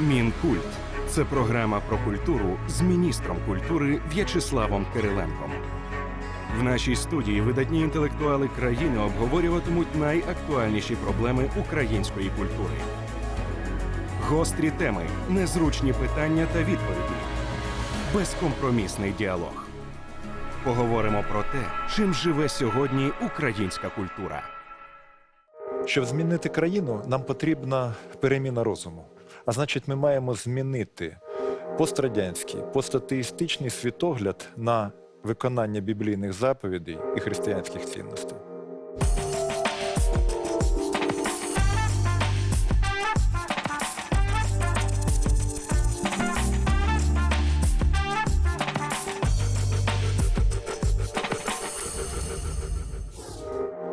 Мінкульт це програма про культуру з міністром культури В'ячеславом Кириленком. В нашій студії видатні інтелектуали країни обговорюватимуть найактуальніші проблеми української культури. Гострі теми, незручні питання та відповіді. Безкомпромісний діалог. Поговоримо про те, чим живе сьогодні українська культура. Щоб змінити країну, нам потрібна переміна розуму. А значить, ми маємо змінити пострадянський, постатеїстичний світогляд на виконання біблійних заповідей і християнських цінностей.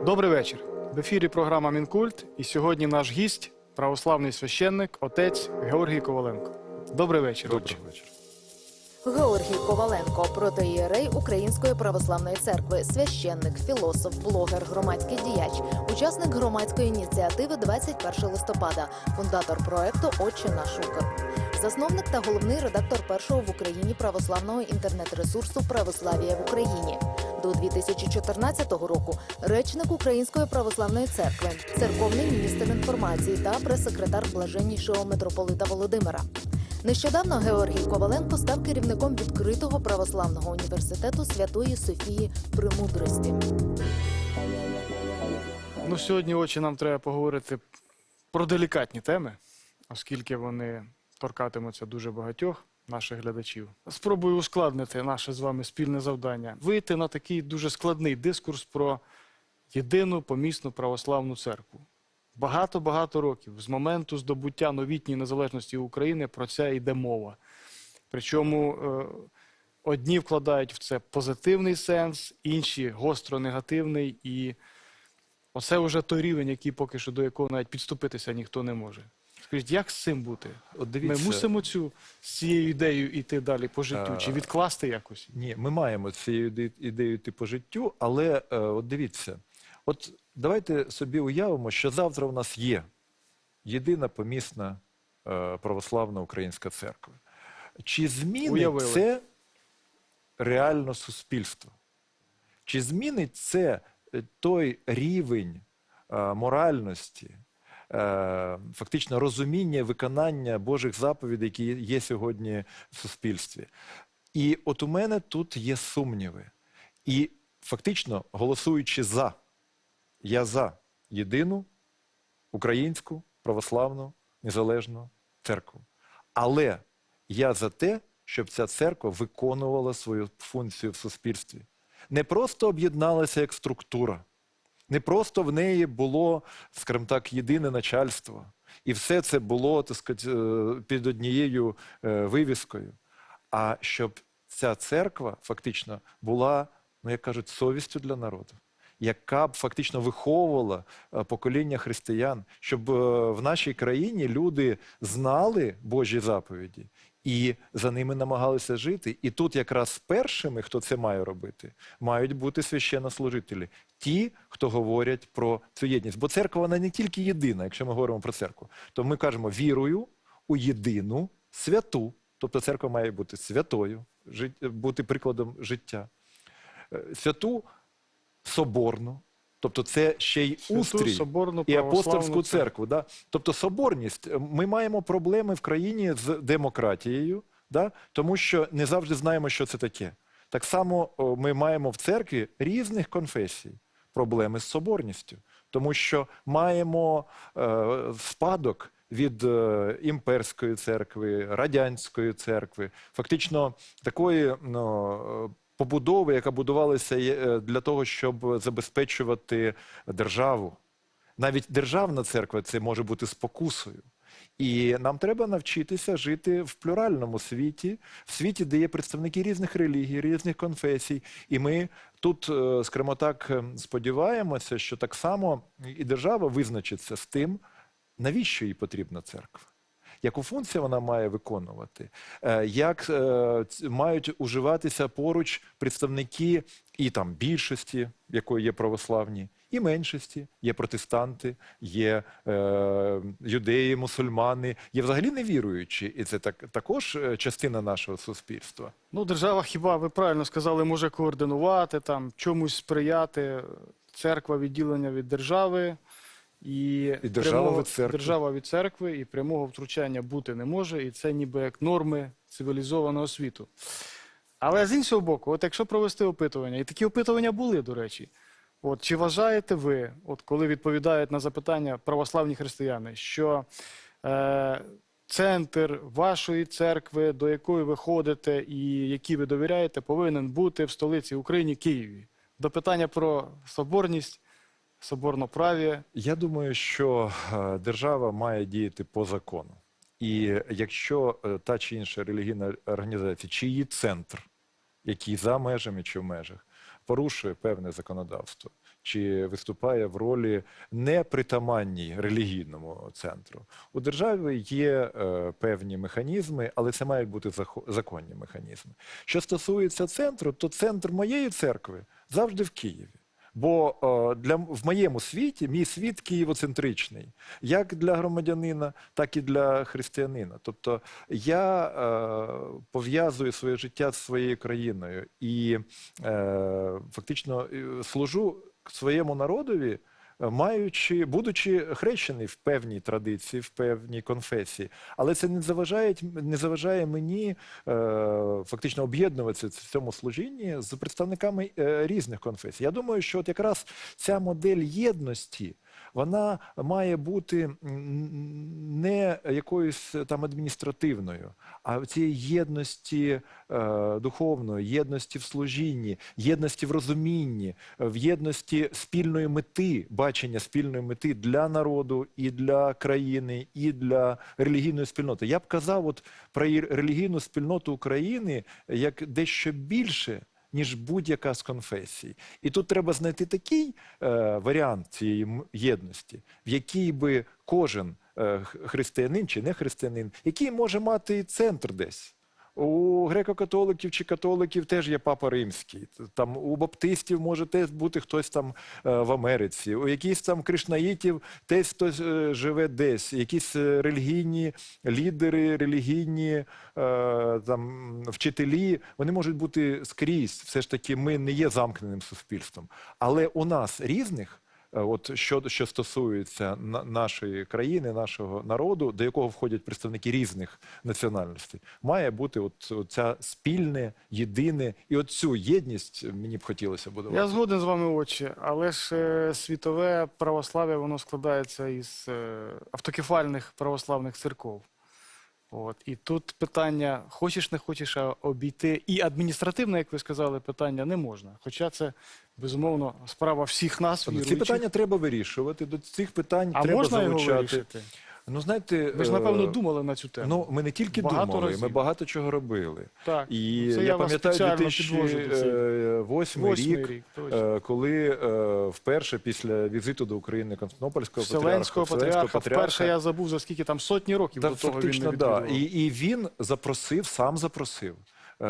Добрий вечір. В ефірі програма Мінкульт. І сьогодні наш гість, православний священник, отець Георгій Коваленко. Добрий вечір. Доброго вечора. Георгій Коваленко, протоієрей Української православної церкви, священник, філософ, блогер, громадський діяч, учасник громадської ініціативи 21 листопада, фундатор проекту Отче наш Укр. Засновник та головний редактор першого в Україні православного інтернет-ресурсу Православія в Україні. До 2014 року речник Української православної церкви, церковний міністр інформації та прес-секретар блаженнішого митрополита Володимира. Нещодавно Георгій Коваленко став керівником відкритого православного університету Святої Софії Премудрості. Ну, сьогодні, очі, нам треба поговорити про делікатні теми, оскільки вони торкатимуться дуже багатьох наших глядачів. Спробую ускладнити наше з вами спільне завдання. Вийти на такий дуже складний дискурс про єдину помісну православну церкву. Багато-багато років з моменту здобуття новітньої незалежності України про це йде мова. Причому е, одні вкладають в це позитивний сенс, інші гостро негативний. І оце вже той рівень, який поки що до якого навіть підступитися ніхто не може. Скажіть, як з цим бути? От Ми мусимо цю з цією ідеєю йти далі по життю, Е, чи відкласти якось? Ні, ми маємо цією ідеєю йти по життю, але е, от дивіться, от давайте собі уявимо, що завтра у нас є єдина помісна е, православна українська церква. Чи змінить Уявили. це реально суспільство? Чи змінить це е, той рівень е, моральності, е, фактично розуміння виконання Божих заповідей, які є сьогодні в суспільстві? І от у мене тут є сумніви. І фактично, голосуючи за, я за єдину українську православну незалежну церкву. Але я за те, щоб ця церква виконувала свою функцію в суспільстві. Не просто об'єдналася як структура, не просто в неї було, скажімо так, єдине начальство, і все це було так сказати, е, під однією е, вивіскою, а щоб ця церква фактично була, ну як кажуть, совістю для народу. Яка б фактично виховувала е, покоління християн, щоб в нашій країні люди знали Божі заповіді і за ними намагалися жити. І тут якраз першими, хто це має робити, мають бути священнослужителі, ті, хто говорять про цю єдність. Бо церква вона не тільки єдина, якщо ми говоримо про церкву, то ми кажемо вірою у єдину святу. Тобто церква має бути святою, бути прикладом життя. Е, Святу соборну, тобто це ще й устрій і апостольську церкву. Да? Тобто соборність. Е, Ми маємо проблеми в країні з демократією, да? тому що не завжди знаємо, що це таке. Так само ми маємо в церкві різних конфесій проблеми з соборністю, тому що маємо е, спадок від е, імперської церкви, радянської церкви, фактично такої ну, е, побудови, яка будувалася е, для того, щоб забезпечувати державу. Навіть державна церква це може бути спокусою. І нам треба навчитися жити в плюральному світі, в світі, де є представники різних релігій, різних конфесій. І ми тут, е, скажімо так, е, сподіваємося, що так само і держава визначиться з тим, навіщо їй потрібна церква. Яку функцію вона має виконувати, Е, як е, мають уживатися поруч представники і там більшості, якої є православні, і меншості. Є протестанти, є е, юдеї, мусульмани, є взагалі невіруючі, і це так, також е, частина нашого суспільства. Ну, держава, хіба ви правильно сказали, може координувати, там, чомусь сприяти. Церква відділення від держави. І, І держава прямого- від церкви. держава від церкви, і прямого втручання бути не може, і це ніби як норми цивілізованого світу. Але з іншого боку, от якщо провести опитування, і такі опитування були, до речі, от, чи вважаєте ви, от коли відповідають на запитання православні християни, що е, центр вашої церкви, до якої ви ходите і якій ви довіряєте, повинен бути в столиці України Києві? До питання про соборність, соборноправ'я. Я думаю, що е, держава має діяти по закону. І якщо е, та чи інша релігійна організація, чи її центр, який за межами чи в межах, порушує певне законодавство, чи виступає в ролі непритаманній релігійному центру, у держави є е, певні механізми, але це мають бути законні механізми. Що стосується центру, то центр моєї церкви завжди в Києві. Бо е, для в моєму світі мій світ києвоцентричний, як для громадянина, так і для християнина. Тобто я е, пов'язую своє життя з своєю країною і е, фактично служу своєму народові. Маючи, будучи хрещений в певній традиції, в певній конфесії, але це не заважає, не заважає мені е, фактично об'єднуватися в цьому служінні з представниками е, різних конфесій. Я думаю, що от якраз ця модель єдності. Вона має бути не якоюсь там адміністративною, а цієї єдності е, духовної, єдності в служінні, єдності в розумінні, в єдності спільної мети, бачення спільної мети для народу і для країни, і для релігійної спільноти. Я б казав, от про релігійну спільноту України як дещо більше. Ніж будь-яка з конфесій, і тут треба знайти такий е, варіант цієї єдності, в якій би кожен е, християнин чи не християнин, який може мати центр десь. У греко-католиків чи католиків теж є папа римський. Там у баптистів може теж бути хтось там е, в Америці. У якихось там кришнаїтів теж хтось е, живе десь. Якісь е, релігійні лідери, релігійні там вчителі, вони можуть бути скрізь. Все ж таки, ми не є замкненим суспільством. Але у нас різних. Е, От що, що стосується на- нашої країни, нашого народу, до якого входять представники різних національностей, має бути от, ця спільне, єдине, і от цю єдність мені б хотілося будувати. Я згоден з вами, отче, але ж е, світове православ'я воно складається із е, автокефальних православних церков. От. І тут питання: хочеш, не хочеш, а обійти. І адміністративне, як ви сказали, питання не можна. Хоча це, безумовно, справа всіх нас, Ці віруючих. питання треба вирішувати. До цих питань а треба можна його вирішити? Ну знаєте, Ви ж, е, напевно, думали на цю тему. Ну, ми не тільки Багато думали, ми багато чого робили. так. І Це я, я пам'ятаю спеціально підвожу до цього. 2008 рік, рік, е, коли е, вперше після візиту до України Константинопольського Вселенського патріарха, вперше я забув за скільки там сотні років Та до того він фактично, не да. І, і він запросив, сам запросив е,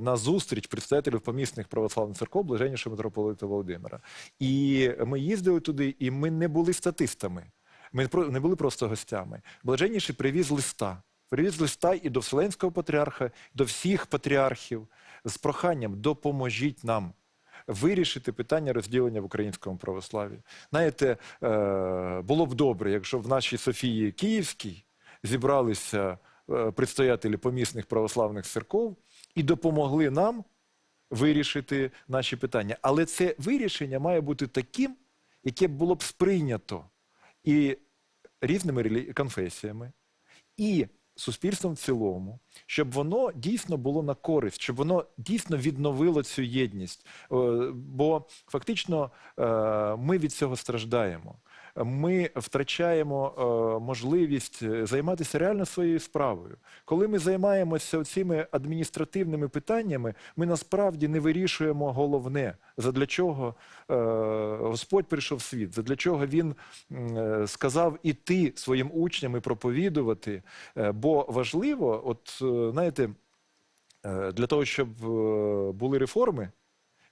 на зустріч представителів помісних православних церков блаженнішого митрополита Володимира. І ми їздили туди, і ми не були статистами. Ми не були просто гостями. Блаженніший привіз листа. Привіз листа і до Вселенського патріарха, і до всіх патріархів з проханням допоможіть нам вирішити питання розділення в українському православі. Знаєте, е, було б добре, якщо в нашій Софії Київській зібралися е, предстоятелі помісних православних церков і допомогли нам вирішити наші питання. Але це вирішення має бути таким, яке було б сприйнято і різними конфесіями, і суспільством в цілому, щоб воно дійсно було на користь, щоб воно дійсно відновило цю єдність. Е, Бо фактично е, ми від цього страждаємо. Ми втрачаємо е, можливість е, займатися реально своєю справою. Коли ми займаємося цими адміністративними питаннями, ми насправді не вирішуємо головне, задля чого е, Господь прийшов в світ, задля чого він сказав іти своїм учням і проповідувати. Бо важливо, от знаєте, для того, щоб були реформи,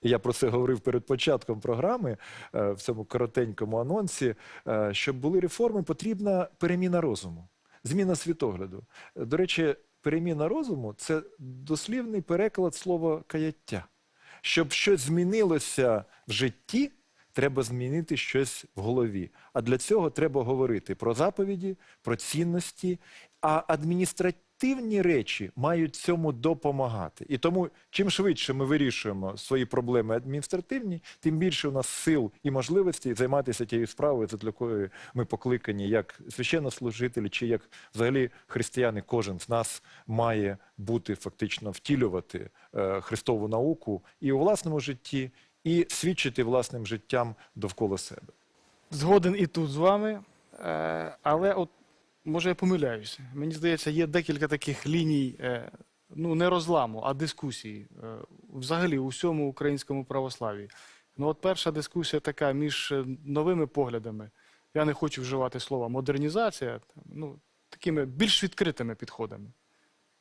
я про це говорив перед початком програми е, в цьому коротенькому анонсі. е, Щоб були реформи, потрібна переміна розуму, зміна світогляду. Е, До речі, переміна розуму це дослівний переклад слова каяття. Щоб щось змінилося в житті, треба змінити щось в голові. А для цього треба говорити про заповіді, про цінності. А адміністративні речі мають цьому допомагати. І тому, чим швидше ми вирішуємо свої проблеми адміністративні, тим більше у нас сил і можливостей займатися тією справою, для якої ми покликані як священнослужителі, чи як взагалі християни, кожен з нас має бути фактично втілювати е, Христову науку і у власному житті, і свідчити власним життям довкола себе. Згоден і тут з вами, е, але от може я помиляюся. Мені здається, є декілька таких ліній, е, ну не розламу, а дискусій е, взагалі у всьому українському православі. Ну от перша дискусія така між е, новими поглядами. Я не хочу вживати слова модернізація, ну такими більш відкритими підходами.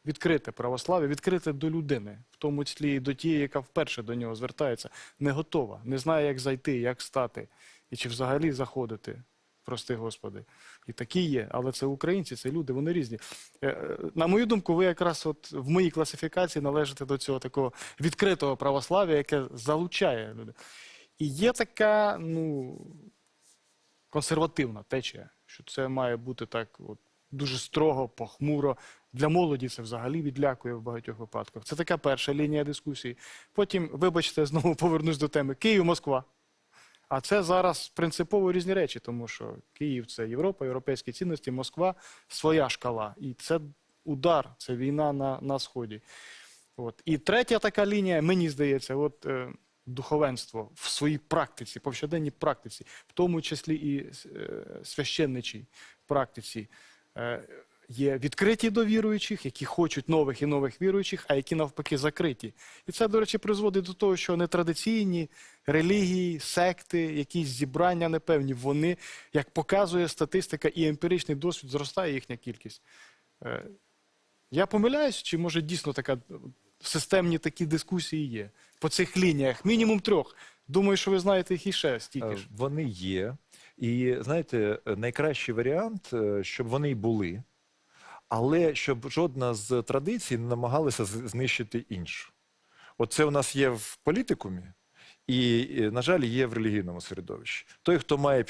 Відкрите православ'я, відкрите до людини, в тому числі і до тієї, яка вперше до нього звертається, не готова, не знає, як зайти, як стати, і чи взагалі заходити, прости Господи. І такі є, але це українці, це люди, вони різні. Е, е, На мою думку, ви якраз от в моїй класифікації належите до цього такого відкритого православ'я, яке залучає людей. І є така, ну, консервативна течія, що це має бути так от, дуже строго, похмуро. Для молоді це взагалі відлякує в багатьох випадках. Це така перша лінія дискусії. Потім, вибачте, знову повернусь до теми Київ-Москва. А це зараз принципово різні речі, тому що Київ це Європа, європейські цінності, Москва своя шкала. І це удар, це війна на, на Сході. От. І третя така лінія, мені здається, от, е, духовенство в своїй практиці, повсякденній практиці, в тому числі і е, священничій практиці. Е, Є відкриті до віруючих, які хочуть нових і нових віруючих, а які навпаки закриті. І це, до речі, призводить до того, що нетрадиційні релігії, секти, якісь зібрання непевні, вони, як показує статистика і емпіричний досвід, зростає їхня кількість. Е, Я помиляюсь, чи може дійсно така е, системні такі дискусії є по цих лініях, мінімум трьох. Думаю, що ви знаєте їх іще стільки Е, ж. Вони є. І знаєте, найкращий варіант, щоб вони й були, але щоб жодна з традицій не намагалася знищити іншу. Оце у нас є в політикумі, і, на жаль, є в релігійному середовищі. Той, хто має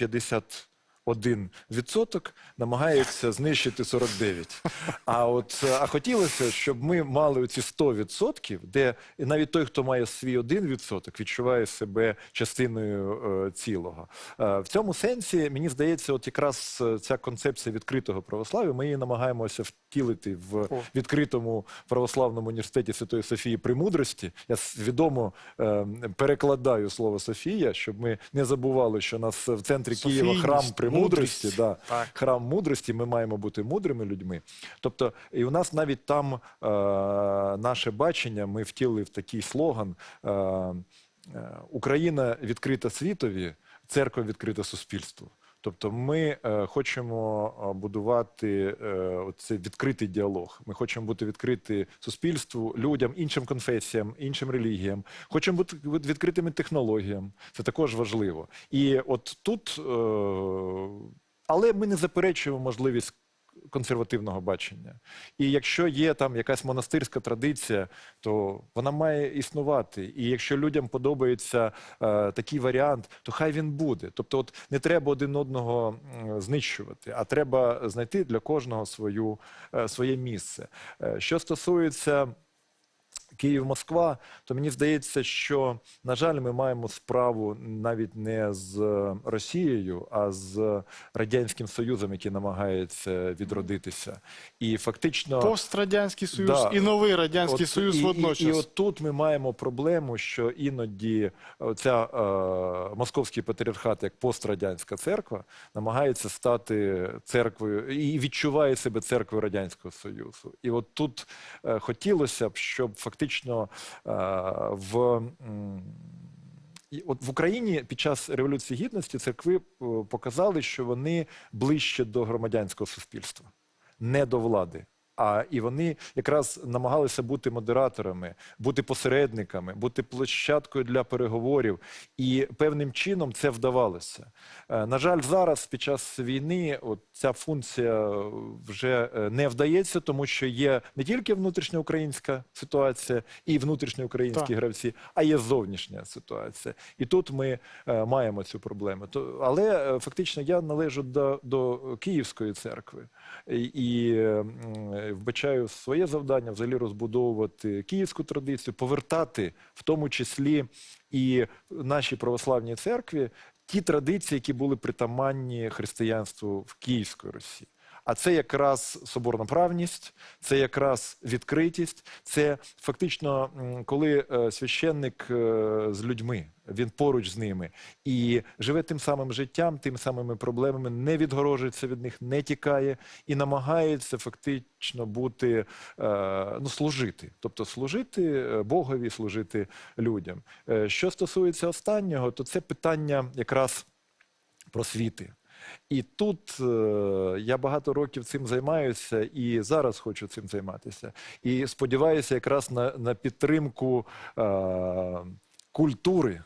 51%, намагається знищити 49. А от е, а хотілося, щоб ми мали оці 100%, де навіть той, хто має свій 1%, відчуває себе частиною е, цілого. Е, в цьому сенсі мені здається, от якраз е, ця концепція відкритого православ'я, ми її намагаємося втілити в відкритому православному університеті Святої Софії Премудрості. Я свідомо е, перекладаю слово Софія, щоб ми не забували, що у нас в центрі Києва храм Софійність, мудрість. Да, Так. храм мудрості. Ми маємо бути мудрими людьми. Тобто, і у нас навіть там е, наше бачення, ми втілили в такий слоган. Е, е, Україна відкрита світові, церква відкрита суспільству. Тобто ми е, хочемо е, будувати е, оцей відкритий діалог. Ми хочемо бути відкриті суспільству, людям, іншим конфесіям, іншим релігіям. Хочемо бути відкритими технологіям. Це також важливо. І от тут, але ми не заперечуємо можливість консервативного бачення. І якщо є там якась монастирська традиція, то вона має існувати. І якщо людям подобається е, такий варіант, то хай він буде. Тобто, от не треба один одного знищувати, а треба знайти для кожного свою, е, своє місце. Е, що стосується. Київ-Москва, то мені здається, що на жаль, ми маємо справу навіть не з Росією, а з радянським Союзом, який намагається відродитися. І фактично Пострадянський Союз Да. і новий Радянський От Союз і, водночас. І, і от тут ми маємо проблему, що іноді ця е, московський патріархат, як пострадянська церква, намагається стати церквою і відчуває себе церквою Радянського Союзу. І от тут е, хотілося б, щоб фактично е, в. і от в Україні під час Революції Гідності церкви е, показали, що вони ближче до громадянського суспільства, не до влади. А і вони якраз намагалися бути модераторами, бути посередниками, бути площадкою для переговорів. І певним чином це вдавалося. Е, На жаль, зараз під час війни от ця функція вже е, не вдається, тому що є не тільки внутрішньоукраїнська ситуація і внутрішньоукраїнські Так. гравці, а є зовнішня ситуація. І тут ми е, маємо цю проблему. То, але е, фактично я належу до, до Київської церкви і, е, вбачаю своє завдання взагалі розбудовувати київську традицію, повертати в тому числі і нашій православній церкві ті традиції, які були притаманні християнству в Київській Русі. А це якраз соборна правність, це якраз відкритість, це фактично, коли е, священник е, з людьми, він поруч з ними і живе тим самим життям, тим самими проблемами, не відгорожується від них, не тікає і намагається фактично бути, е, ну, служити, тобто служити Богові, служити людям. Що стосується останнього, то це питання якраз просвіти. І тут е, я багато років цим займаюся і зараз хочу цим займатися. І сподіваюся якраз на, на підтримку е, культури.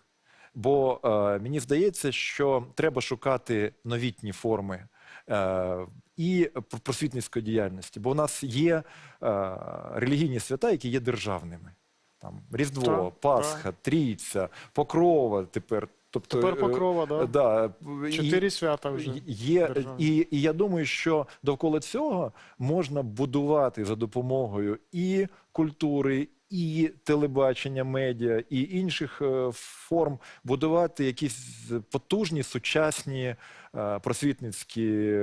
Бо е, мені здається, що треба шукати новітні форми е, і пр- просвітницької діяльності. Бо у нас є е, релігійні свята, які є державними. Там Різдво, Так, Пасха, Трійця, Покрова тепер. Тобто, Тепер е, Покрова, да. Да, і- Чотири свята вже. Є, і, і я думаю, що довкола цього можна будувати за допомогою і культури, і телебачення, медіа, і інших е, форм будувати якісь потужні сучасні е, просвітницькі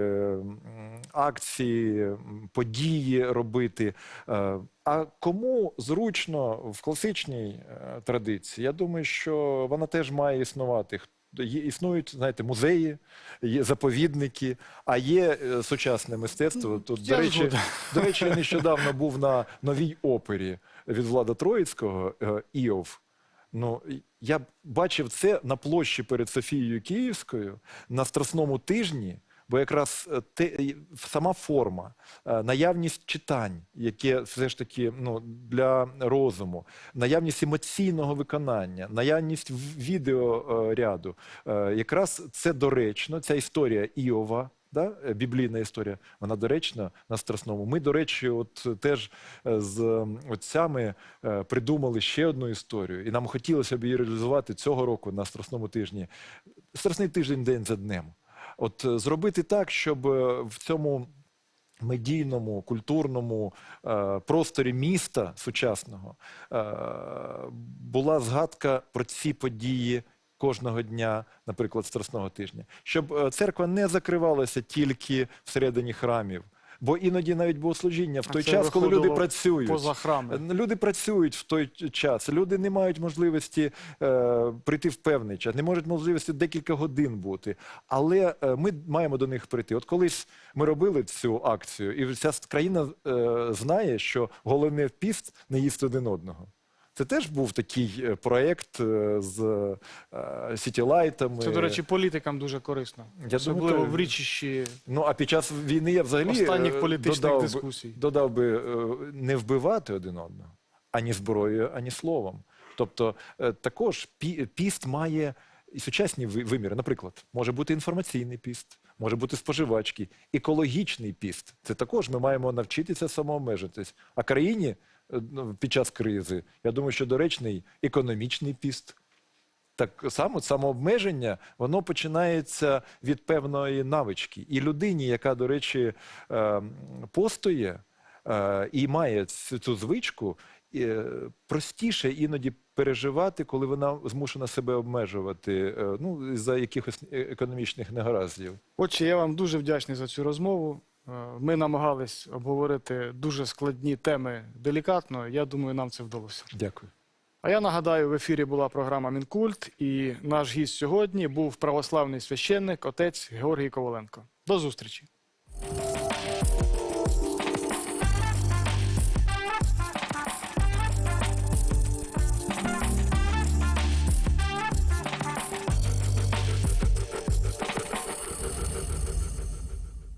акції, події робити. Е, А кому зручно в класичній традиції, я думаю, що вона теж має існувати. Існують, знаєте, музеї, є заповідники, а є сучасне мистецтво. Тут, до речі, до речі, я нещодавно був на новій опері від Влада Троїцького е, Іов. Ну, я бачив це на площі перед Софією Київською на Страсному тижні, бо якраз е, те, сама форма, е, наявність читань, яке все ж таки ну, для розуму, наявність емоційного виконання, наявність відеоряду, якраз це доречно, ця історія Іова. Да, е, біблійна історія, вона доречна на страсному. Ми, до речі, от теж е, з отцями е, придумали ще одну історію, і нам хотілося б її реалізувати цього року на страсному тижні. Страсний тиждень день за днем. От е, зробити так, щоб е, в цьому медійному, культурному е, просторі міста сучасного е, була згадка про ці події кожного дня, наприклад, Страсного тижня, щоб е, церква не закривалася тільки всередині храмів. Бо іноді навіть богослужіння в той час, коли люди працюють. Поза храми. Е, Люди працюють в той час, люди не мають можливості е, прийти в певний час, не можуть можливості декілька годин бути. Але е, ми маємо до них прийти. От колись ми робили цю акцію, і вся країна е, знає, що головне в піст не їсти один одного. Це теж був такий е, проєкт е, з е, сітілайтами. Це, до речі, політикам дуже корисно. Я Особливо думаю, в річищі Ну а під час війни я взагалі останніх політичних додав би- дискусій. додав би не вбивати один одного ані зброєю, ані словом. Тобто, також піст має і сучасні виміри. Наприклад, може бути інформаційний піст, може бути споживачний, екологічний піст. Це також ми маємо навчитися самообмежитись. А країні під час кризи, я думаю, що доречний економічний піст. Так само самообмеження, воно починається від певної навички. І людині, яка, до речі, е, постує е, і має цю, звичку, е, простіше іноді переживати, коли вона змушена себе обмежувати е, ну, за якихось е- економічних негараздів. Отже, я вам дуже вдячний за цю розмову. Е, Ми намагались обговорити дуже складні теми делікатно. Я думаю, нам це вдалося. Дякую. А я нагадаю, в ефірі була програма Мінкульт, і наш гість сьогодні був православний священник, отець Георгій Коваленко. До зустрічі.